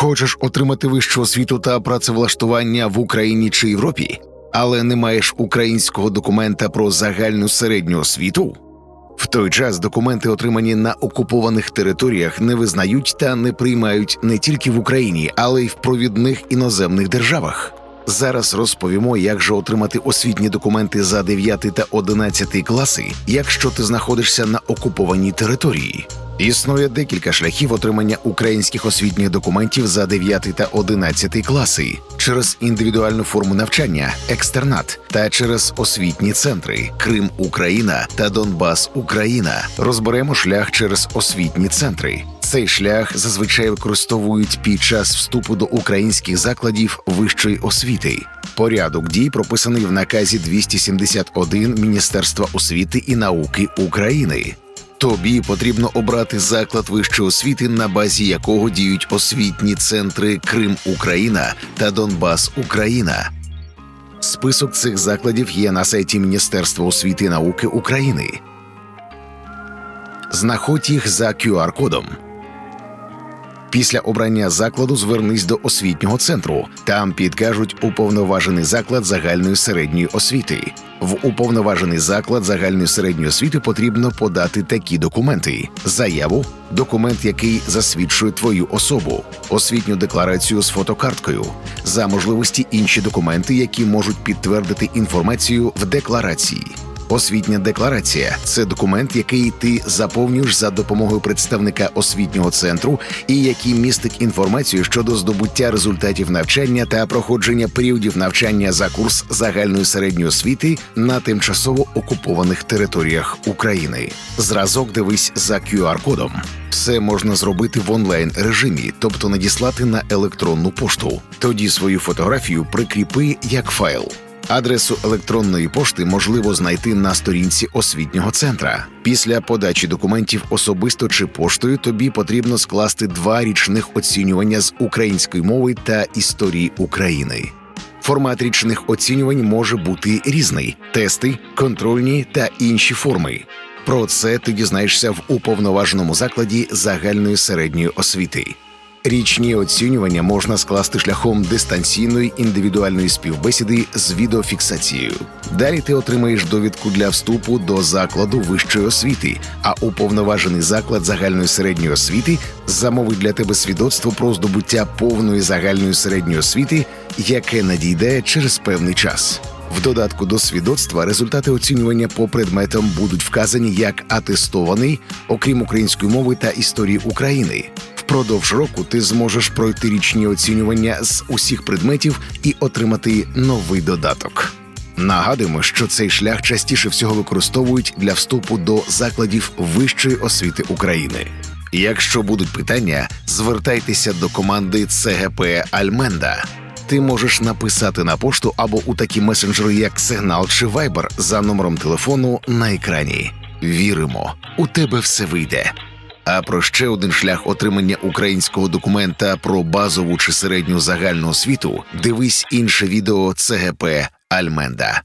Хочеш отримати вищу освіту та працевлаштування в Україні чи Європі, але не маєш українського документа про загальну середню освіту? В той час документи, отримані на окупованих територіях, не визнають та не приймають не тільки в Україні, але й в провідних іноземних державах. Зараз розповімо, як же отримати освітні документи за 9 та 11 класи, якщо ти знаходишся на окупованій території. Існує декілька шляхів отримання українських освітніх документів за 9 та 11 класи через індивідуальну форму навчання, екстернат та через освітні центри Крим Україна та Донбас Україна. Розберемо шлях через освітні центри. Цей шлях зазвичай використовують під час вступу до українських закладів вищої освіти. Порядок дій прописаний в наказі 271 Міністерства освіти і науки України. Тобі потрібно обрати заклад вищої освіти, на базі якого діють освітні центри Крим Україна та Донбас Україна. Список цих закладів є на сайті Міністерства освіти і науки України. Знаходь їх за QR-кодом. Після обрання закладу звернись до освітнього центру. Там підкажуть уповноважений заклад загальної середньої освіти. В уповноважений заклад загальної середньої освіти потрібно подати такі документи: заяву, документ, який засвідчує твою особу, освітню декларацію з фотокарткою, за можливості інші документи, які можуть підтвердити інформацію в декларації. Освітня декларація це документ, який ти заповнюєш за допомогою представника освітнього центру і який містить інформацію щодо здобуття результатів навчання та проходження періодів навчання за курс загальної середньої освіти на тимчасово окупованих територіях України. Зразок дивись за QR-кодом. Все можна зробити в онлайн режимі, тобто надіслати на електронну пошту. Тоді свою фотографію прикріпи як файл. Адресу електронної пошти можливо знайти на сторінці освітнього центра. Після подачі документів особисто чи поштою тобі потрібно скласти два річних оцінювання з української мови та історії України. Формат річних оцінювань може бути різний: тести, контрольні та інші форми. Про це ти дізнаєшся в уповноваженому закладі загальної середньої освіти. Річні оцінювання можна скласти шляхом дистанційної індивідуальної співбесіди з відеофіксацією. Далі ти отримаєш довідку для вступу до закладу вищої освіти, а уповноважений заклад загальної середньої освіти замовить для тебе свідоцтво про здобуття повної загальної середньої освіти, яке надійде через певний час. В додатку до свідоцтва результати оцінювання по предметам будуть вказані як атестований, окрім української мови та історії України. Впродовж року ти зможеш пройти річні оцінювання з усіх предметів і отримати новий додаток. Нагадуємо, що цей шлях частіше всього використовують для вступу до закладів вищої освіти України. Якщо будуть питання, звертайтеся до команди ЦГП Альменда. Ти можеш написати на пошту або у такі месенджери, як Signal чи Viber за номером телефону на екрані. Віримо, у тебе все вийде. А про ще один шлях отримання українського документа про базову чи середню загальну освіту дивись інше відео ЦГП Альменда.